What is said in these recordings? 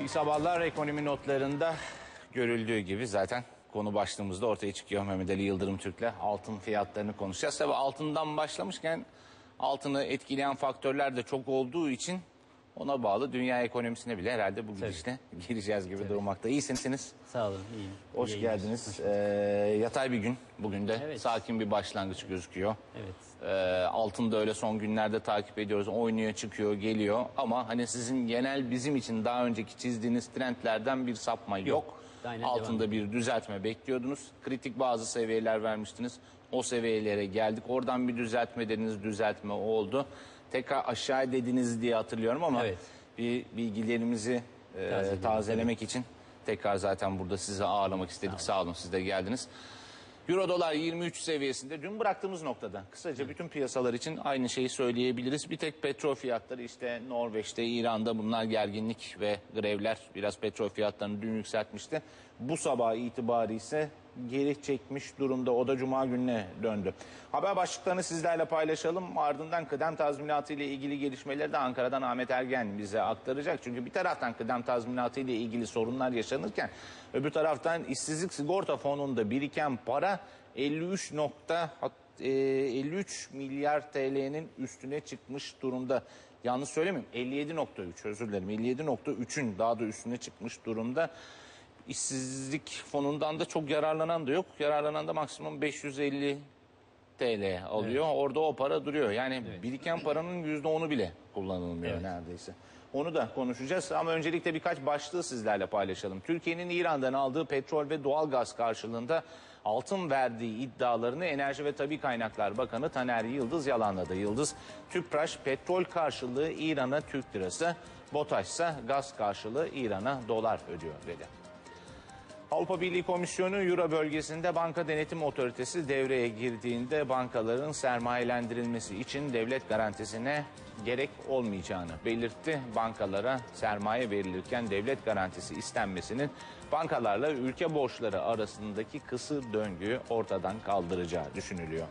İyi sabahlar ekonomi notlarında görüldüğü gibi zaten konu başlığımızda ortaya çıkıyor. Mehmet Ali Yıldırım Türk'le altın fiyatlarını konuşacağız. Tabii altından başlamışken altını etkileyen faktörler de çok olduğu için ona bağlı dünya ekonomisine bile herhalde bu gidişle gireceğiz gibi durmakta. İyisiniz. Sağ olun, iyiyim. Hoş İyi geldiniz. Ee, yatay bir gün bugün de Evet. sakin bir başlangıç gözüküyor. Evet. Ee, altın da öyle son günlerde takip ediyoruz. Oynuyor, çıkıyor, geliyor. Ama hani sizin genel bizim için daha önceki çizdiğiniz trendlerden bir sapma yok. Aynen Altında bir düzeltme bekliyordunuz. Kritik bazı seviyeler vermiştiniz. O seviyelere geldik. Oradan bir düzeltme dediniz, düzeltme oldu. Tekrar aşağı dediniz diye hatırlıyorum ama Evet. bir bilgilerimizi e, Tazelemek, için tekrar zaten burada sizi ağırlamak istedik. Sağ olun siz de geldiniz. Euro dolar 23 seviyesinde dün bıraktığımız noktada kısaca bütün piyasalar için aynı şeyi söyleyebiliriz. Bir tek petrol fiyatları işte Norveç'te, İran'da bunlar gerginlik ve grevler biraz petrol fiyatlarını dün yükseltmişti. Bu sabah itibarı ise geri çekmiş durumda. O da cuma gününe döndü. Haber başlıklarını sizlerle paylaşalım. Ardından kıdem tazminatı ile ilgili gelişmeleri de Ankara'dan Ahmet Ergen bize aktaracak. Çünkü bir taraftan kıdem tazminatı ile ilgili sorunlar yaşanırken öbür taraftan işsizlik sigorta fonunda biriken para 53 nokta hat- e, 53 milyar TL'nin üstüne çıkmış durumda. Yanlış söylemeyeyim 57.3 özür dilerim 57.3'ün daha da üstüne çıkmış durumda. İşsizlik fonundan da çok yararlanan da yok. Yararlanan da maksimum 550 TL alıyor. Orada o para duruyor. Yani biriken paranın %10'u bile kullanılmıyor neredeyse. Onu da konuşacağız ama öncelikle birkaç başlığı sizlerle paylaşalım. Türkiye'nin İran'dan aldığı petrol ve doğal gaz karşılığında altın verdiği iddialarını Enerji ve Tabi Kaynaklar Bakanı Taner Yıldız yalanladı. Yıldız, Tüpraş petrol karşılığı İran'a Türk lirası, BOTAŞ ise gaz karşılığı İran'a dolar ödüyor dedi. Avrupa Birliği Komisyonu Euro bölgesinde banka denetim otoritesi devreye girdiğinde bankaların sermayelendirilmesi için devlet garantisine gerek olmayacağını belirtti. Bankalara sermaye verilirken devlet garantisi istenmesinin bankalarla ülke borçları arasındaki kısır döngüyü ortadan kaldıracağı düşünülüyor.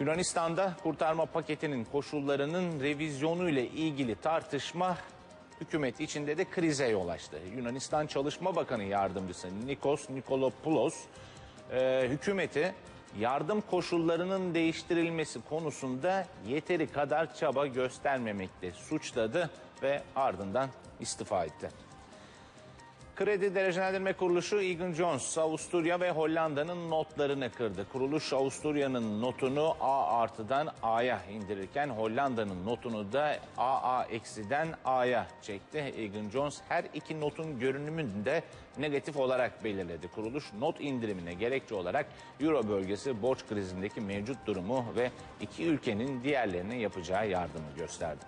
Yunanistan'da kurtarma paketinin koşullarının revizyonu ile ilgili tartışma hükümet içinde de krize yol açtı. Yunanistan Çalışma Bakanı Yardımcısı Nikos Nikolopoulos e, hükümeti yardım koşullarının değiştirilmesi konusunda yeteri kadar çaba göstermemekte suçladı ve ardından istifa etti. Kredi Derecelendirme Kuruluşu Egan Jones, Avusturya ve Hollanda'nın notlarını kırdı. Kuruluş Avusturya'nın notunu A artıdan A'ya indirirken Hollanda'nın notunu da AA eksiden A'ya çekti. Egan Jones her iki notun görünümünü de negatif olarak belirledi. Kuruluş not indirimine gerekçe olarak Euro bölgesi borç krizindeki mevcut durumu ve iki ülkenin diğerlerine yapacağı yardımı gösterdi.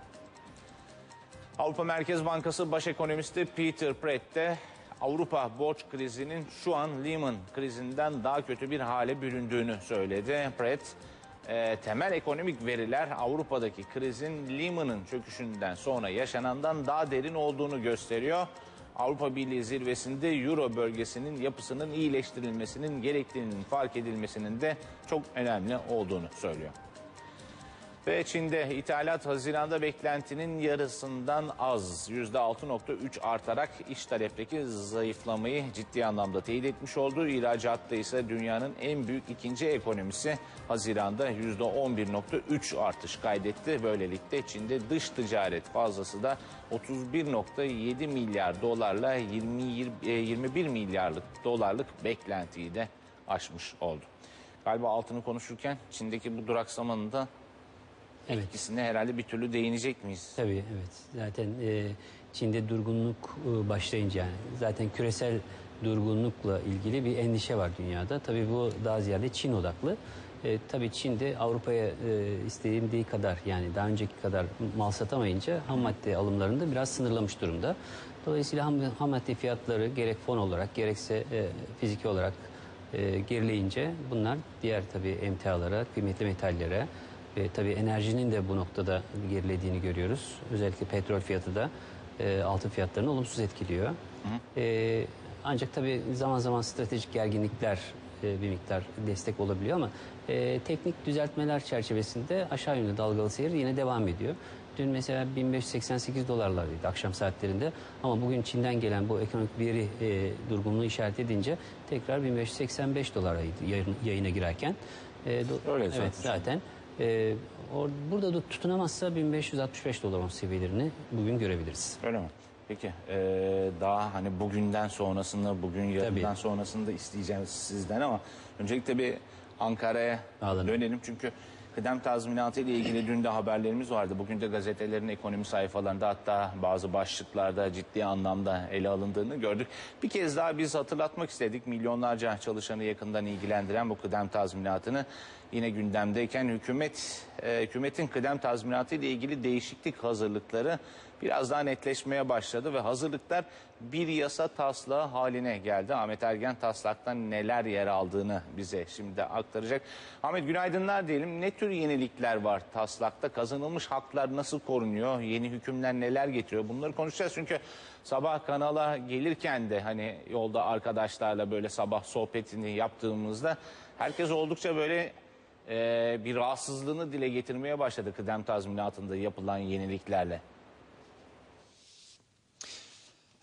Avrupa Merkez Bankası baş ekonomisti Peter Pratt de Avrupa borç krizinin şu an Lehman krizinden daha kötü bir hale büründüğünü söyledi. Pratt, e, temel ekonomik veriler Avrupa'daki krizin Lehman'ın çöküşünden sonra yaşanandan daha derin olduğunu gösteriyor. Avrupa Birliği zirvesinde Euro bölgesinin yapısının iyileştirilmesinin gerektiğinin fark edilmesinin de çok önemli olduğunu söylüyor. Ve Çin'de ithalat Haziran'da beklentinin yarısından az %6.3 artarak iş talepteki zayıflamayı ciddi anlamda teyit etmiş oldu. İhracatta ise dünyanın en büyük ikinci ekonomisi Haziran'da %11.3 artış kaydetti. Böylelikle Çin'de dış ticaret fazlası da 31.7 milyar dolarla 20, 21 milyarlık dolarlık beklentiyi de aşmış oldu. Galiba altını konuşurken Çin'deki bu duraksamanın da Evet. etkisine herhalde bir türlü değinecek miyiz? Tabii evet. Zaten e, Çin'de durgunluk e, başlayınca yani zaten küresel durgunlukla ilgili bir endişe var dünyada. Tabii bu daha ziyade Çin odaklı. E, tabii Çin'de Avrupa'ya e, istediği kadar yani daha önceki kadar mal satamayınca ham madde alımlarını da biraz sınırlamış durumda. Dolayısıyla ham, ham madde fiyatları gerek fon olarak gerekse e, fiziki olarak e, gerileyince bunlar diğer tabii emtialara, kıymetli metallere ve tabii enerjinin de bu noktada gerilediğini görüyoruz. Özellikle petrol fiyatı da e, altın fiyatlarını olumsuz etkiliyor. E, ancak tabii zaman zaman stratejik gerginlikler e, bir miktar destek olabiliyor ama e, teknik düzeltmeler çerçevesinde aşağı yönlü dalgalı seyir yine devam ediyor. dün mesela 1588 dolarlardaydı akşam saatlerinde ama bugün Çin'den gelen bu ekonomik veri e, durgunluğu işaret edince tekrar 1585 dolaraydı yayın- yayına girerken. E, do- Öyle zaten. Evet zaten. E, or- burada da tutunamazsa 1565 dolar seviyelerini bugün görebiliriz. Öyle mi? Peki eee, daha hani bugünden sonrasını, bugün yarından Tabii. sonrasını da isteyeceğim sizden ama öncelikle bir Ankara'ya dönelim. Çünkü kıdem tazminatı ile ilgili dün de haberlerimiz vardı. Bugün de gazetelerin ekonomi sayfalarında hatta bazı başlıklarda ciddi anlamda ele alındığını gördük. Bir kez daha biz hatırlatmak istedik. Milyonlarca çalışanı yakından ilgilendiren bu kıdem tazminatını yine gündemdeyken hükümet e, hükümetin kıdem tazminatı ile ilgili değişiklik hazırlıkları biraz daha netleşmeye başladı ve hazırlıklar bir yasa taslağı haline geldi. Ahmet Ergen taslaktan neler yer aldığını bize şimdi de aktaracak. Ahmet günaydınlar diyelim. Ne tür yenilikler var taslakta? Kazanılmış haklar nasıl korunuyor? Yeni hükümler neler getiriyor? Bunları konuşacağız çünkü sabah kanala gelirken de hani yolda arkadaşlarla böyle sabah sohbetini yaptığımızda herkes oldukça böyle e, bir rahatsızlığını dile getirmeye başladı kıdem tazminatında yapılan yeniliklerle.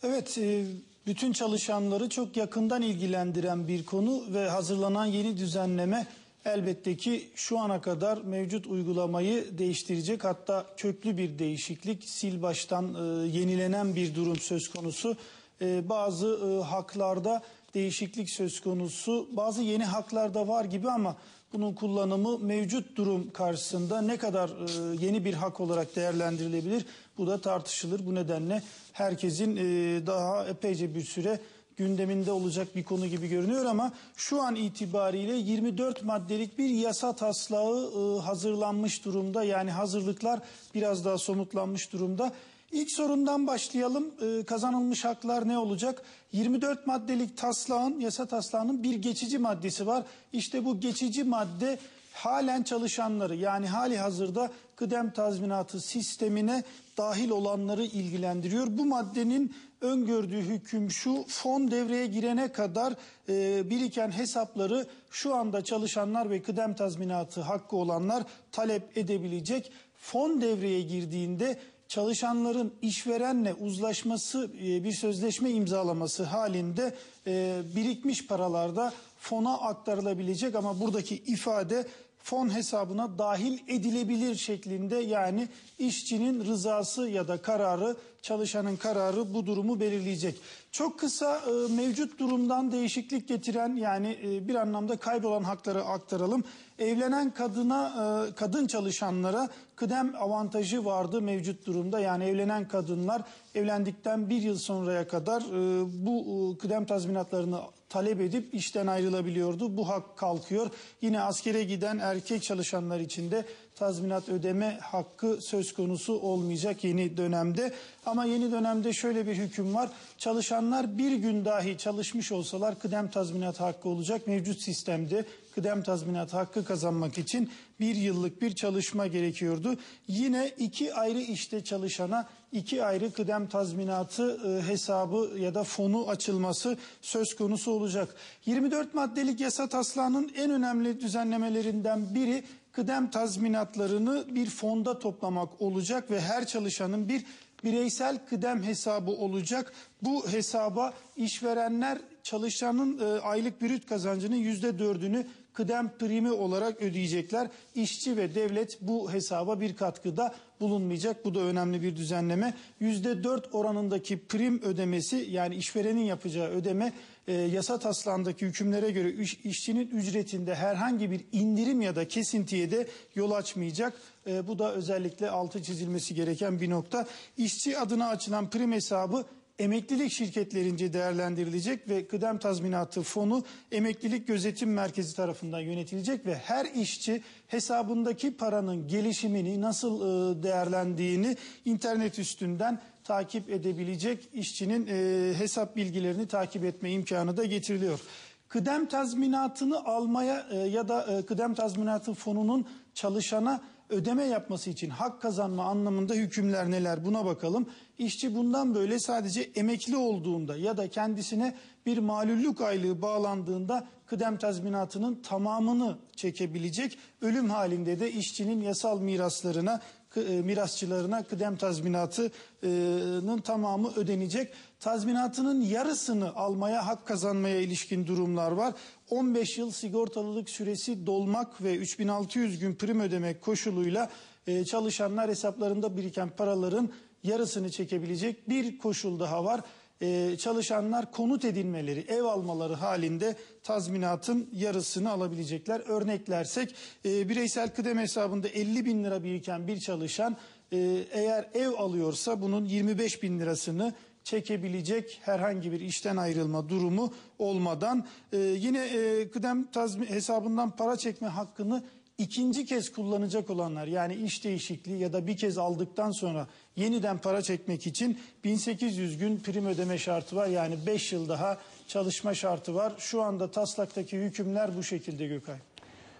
Evet, e, bütün çalışanları çok yakından ilgilendiren bir konu ve hazırlanan yeni düzenleme elbette ki şu ana kadar mevcut uygulamayı değiştirecek hatta köklü bir değişiklik, sil baştan e, yenilenen bir durum söz konusu. E, Bazı e, haklarda değişiklik söz konusu, bazı yeni haklar da var gibi ama bunun kullanımı mevcut durum karşısında ne kadar e, yeni bir hak olarak değerlendirilebilir? Bu da tartışılır. Bu nedenle herkesin e, daha epeyce bir süre gündeminde olacak bir konu gibi görünüyor ama şu an itibariyle 24 maddelik bir yasa taslağı e, hazırlanmış durumda. Yani hazırlıklar biraz daha somutlanmış durumda. İlk sorundan başlayalım. Ee, kazanılmış haklar ne olacak? 24 maddelik taslağın, yasa taslağının bir geçici maddesi var. İşte bu geçici madde halen çalışanları yani hali hazırda kıdem tazminatı sistemine dahil olanları ilgilendiriyor. Bu maddenin öngördüğü hüküm şu fon devreye girene kadar e, biriken hesapları şu anda çalışanlar ve kıdem tazminatı hakkı olanlar talep edebilecek. Fon devreye girdiğinde çalışanların işverenle uzlaşması e, bir sözleşme imzalaması halinde e, birikmiş paralarda fona aktarılabilecek ama buradaki ifade fon hesabına dahil edilebilir şeklinde yani işçinin rızası ya da kararı çalışanın kararı bu durumu belirleyecek. Çok kısa e, mevcut durumdan değişiklik getiren yani e, bir anlamda kaybolan hakları aktaralım. Evlenen kadına e, kadın çalışanlara kıdem avantajı vardı mevcut durumda. Yani evlenen kadınlar evlendikten bir yıl sonraya kadar e, bu e, kıdem tazminatlarını talep edip işten ayrılabiliyordu. Bu hak kalkıyor. Yine askere giden erkek çalışanlar için de tazminat ödeme hakkı söz konusu olmayacak yeni dönemde. Ama yeni dönemde şöyle bir hüküm var. Çalışanlar bir gün dahi çalışmış olsalar kıdem tazminat hakkı olacak. Mevcut sistemde kıdem tazminat hakkı kazanmak için bir yıllık bir çalışma gerekiyordu. Yine iki ayrı işte çalışana iki ayrı kıdem tazminatı e, hesabı ya da fonu açılması söz konusu olacak. 24 maddelik yasa taslağının en önemli düzenlemelerinden biri kıdem tazminatlarını bir fonda toplamak olacak ve her çalışanın bir bireysel kıdem hesabı olacak. Bu hesaba işverenler çalışanın e, aylık brüt kazancının yüzde dördünü kıdem primi olarak ödeyecekler. İşçi ve devlet bu hesaba bir katkıda bulunmayacak. Bu da önemli bir düzenleme. Yüzde dört oranındaki prim ödemesi yani işverenin yapacağı ödeme e, yasa taslağındaki hükümlere göre iş- işçinin ücretinde herhangi bir indirim ya da kesintiye de yol açmayacak. E, bu da özellikle altı çizilmesi gereken bir nokta. İşçi adına açılan prim hesabı emeklilik şirketlerince değerlendirilecek ve kıdem tazminatı fonu emeklilik gözetim merkezi tarafından yönetilecek ve her işçi hesabındaki paranın gelişimini nasıl e, değerlendiğini internet üstünden takip edebilecek işçinin e, hesap bilgilerini takip etme imkanı da getiriliyor. Kıdem tazminatını almaya e, ya da kıdem tazminatı fonunun çalışana ödeme yapması için hak kazanma anlamında hükümler neler buna bakalım. İşçi bundan böyle sadece emekli olduğunda ya da kendisine bir malüllük aylığı bağlandığında kıdem tazminatının tamamını çekebilecek. Ölüm halinde de işçinin yasal miraslarına e, mirasçılarına kıdem tazminatının tamamı ödenecek. Tazminatının yarısını almaya hak kazanmaya ilişkin durumlar var. 15 yıl sigortalılık süresi dolmak ve 3600 gün prim ödemek koşuluyla e, çalışanlar hesaplarında biriken paraların yarısını çekebilecek bir koşul daha var. Ee, çalışanlar konut edinmeleri, ev almaları halinde tazminatın yarısını alabilecekler. Örneklersek e, bireysel kıdem hesabında 50 bin lira biriken bir çalışan e, eğer ev alıyorsa bunun 25 bin lirasını çekebilecek herhangi bir işten ayrılma durumu olmadan e, yine e, kıdem tazmi- hesabından para çekme hakkını ikinci kez kullanacak olanlar yani iş değişikliği ya da bir kez aldıktan sonra yeniden para çekmek için 1800 gün prim ödeme şartı var. Yani 5 yıl daha çalışma şartı var. Şu anda taslaktaki hükümler bu şekilde Gökay.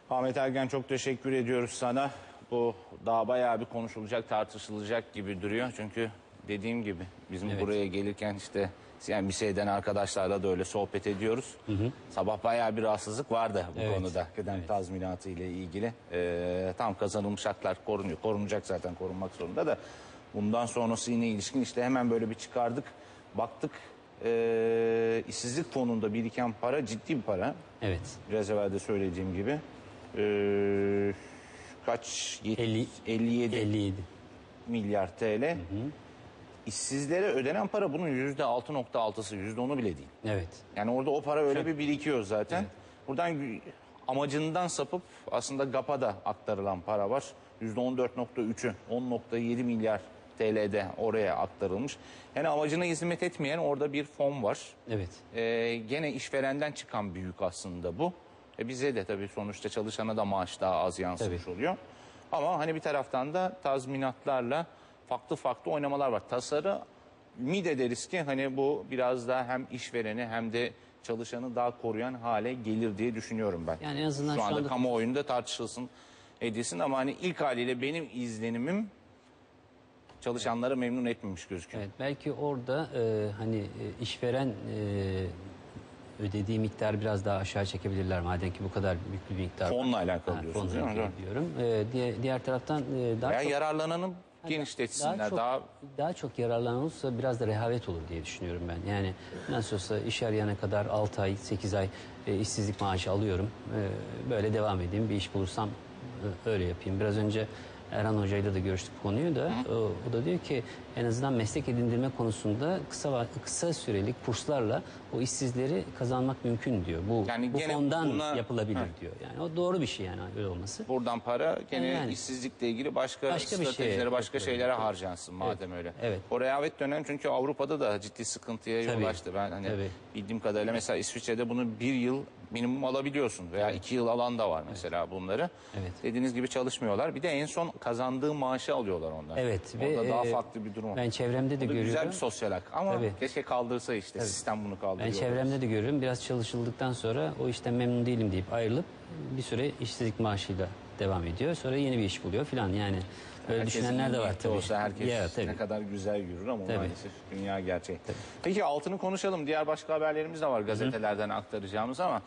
Ahmet Ergen çok teşekkür ediyoruz sana. Bu daha bayağı bir konuşulacak, tartışılacak gibi duruyor. Çünkü dediğim gibi bizim Evet. buraya gelirken işte yani bir şeyden arkadaşlarla da öyle sohbet ediyoruz. Sabah bayağı bir rahatsızlık vardı bu Evet. konuda. Kıdem tazminatı ile ilgili. Ee, tam kazanılmış haklar korunuyor. Korunacak zaten korunmak zorunda da. Bundan sonrası yine ilişkin işte hemen böyle bir çıkardık. Baktık ee, işsizlik fonunda biriken para ciddi bir para. Evet. Biraz evvel de söylediğim gibi. Ee, kaç? Yet- 50 57 57. milyar TL. İşsizlere ödenen para bunun yüzde altı nokta altısı, yüzde onu bile değil. Evet. Yani orada o para öyle bir birikiyor zaten. Buradan gü- amacından sapıp aslında GAP'a aktarılan para var. Yüzde on dört nokta üçü, 10.7 milyar TL'de oraya aktarılmış. Yani amacına hizmet etmeyen orada bir fon var. Evet. Ee, gene işverenden çıkan bir yük aslında bu. E bize de tabii sonuçta çalışana da maaş daha az yansımış oluyor. Ama hani bir taraftan da tazminatlarla farklı farklı oynamalar var. Tasarı mid ederiz ki hani bu biraz daha hem işvereni hem de çalışanı daha koruyan hale gelir diye düşünüyorum ben. Yani en azından şu şu anda anda- kamuoyunda tartışılsın edilsin ama hani ilk haliyle benim izlenimim çalışanları memnun etmemiş gözüküyor. Evet, belki orada e, hani e, işveren e, ödediği miktarı biraz daha aşağı çekebilirler madem ki bu kadar büyük bir miktar. Fonla alakalı Ha, diyorsunuz değil mi? diyorum. E, diğer, diğer taraftan e, daha Veya çok yararlananı genişletsinler. daha çok, daha daha çok yararlanan olursa biraz da rehavet olur diye düşünüyorum ben. Yani nasıl olsa iş arayana kadar 6 ay, 8 ay e, işsizlik maaşı alıyorum. E, böyle devam edeyim. Bir iş bulursam e, öyle yapayım. Biraz önce Erhan Hoca'yla da görüştük bu konuyu da. O, o da diyor ki en azından meslek edindirme konusunda kısa kısa sürelik kurslarla o işsizleri kazanmak mümkün diyor. Bu Yani bu fondan buna- yapılabilir Heh. diyor. Yani o doğru bir şey yani öyle olması. buradan para gene Yani. işsizlikle ilgili başka, Başka stratejilere, başka yapılabilir. şeylere harcansın madem öyle. evet. O rehavet dönem çünkü Avrupa'da da ciddi sıkıntıya yol açtı. Ben hani Tabii. bildiğim kadarıyla mesela İsviçre'de bunu bir yıl minimum alabiliyorsun veya iki yıl alan da var mesela bunları. Evet. Dediğiniz gibi çalışmıyorlar. Bir de en son kazandığı maaşı alıyorlar ondan. Evet, ve, Orada daha e, farklı bir durum. Ben çevremde de da görüyorum. güzel bir sosyal hak ama Tabii. keşke kaldırsa işte sistem bunu Ben kaldırıyor. çevremde de görüyorum. Biraz çalışıldıktan sonra o işten memnun değilim deyip ayrılıp bir süre işsizlik maaşıyla devam ediyor. Sonra yeni bir iş buluyor falan yani. Öyle Herkesin düşünenler de iyi var tabii. Olsa herkes Ya, tabii. ne kadar güzel yürür ama Tabii. maalesef dünya gerçeği. Peki altını konuşalım. Diğer başka haberlerimiz de var gazetelerden aktaracağımız ama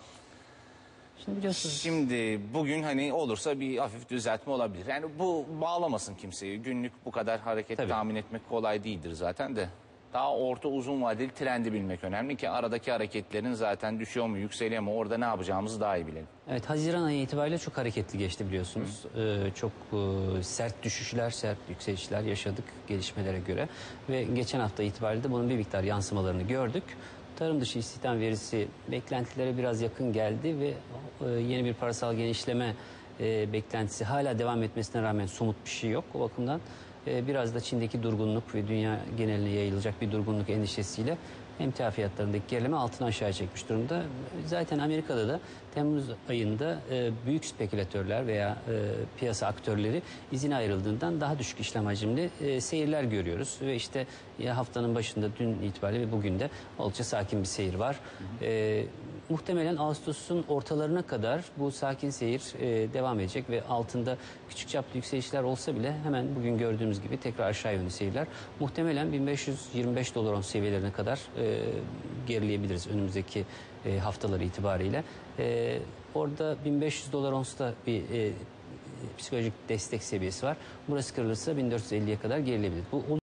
Şimdi biliyorsunuz şimdi bugün hani olursa bir hafif düzeltme olabilir. Yani bu bağlamasın kimseyi. Günlük bu kadar hareket Tabii. tahmin etmek kolay değildir zaten de. Daha orta uzun vadeli trendi bilmek önemli ki aradaki hareketlerin zaten düşüyor mu yükseliyor mu orada ne yapacağımızı daha iyi bilelim. Evet Haziran ayı itibariyle çok hareketli geçti biliyorsunuz. Ee, çok e, sert düşüşler, sert yükselişler yaşadık gelişmelere göre. Ve geçen hafta itibariyle de bunun bir miktar yansımalarını gördük. Tarım dışı istihdam verisi beklentilere biraz yakın geldi ve e, yeni bir parasal genişleme e, beklentisi hala devam etmesine rağmen somut bir şey yok. O bakımdan e, biraz da Çin'deki durgunluk ve dünya geneline yayılacak bir durgunluk endişesiyle emtia fiyatlarındaki gerileme altına aşağı çekmiş durumda. Zaten Amerika'da da Temmuz ayında e, büyük spekülatörler veya e, piyasa aktörleri izine ayrıldığından daha düşük işlem hacimli e, seyirler görüyoruz. Ve işte haftanın başında dün itibariyle ve bugün de oldukça sakin bir seyir var. E, muhtemelen Ağustos'un ortalarına kadar bu sakin seyir e, devam edecek ve altında küçük çaplı yükselişler olsa bile hemen bugün gördüğümüz gibi tekrar aşağı yönlü seyirler. Muhtemelen 1525 dolar on seviyelerine kadar e, gerileyebiliriz önümüzdeki e, haftalar itibariyle. E, orada 1500 dolar onsta bir e, psikolojik destek seviyesi var. Burası kırılırsa 1450'ye kadar gerilebilir. Bu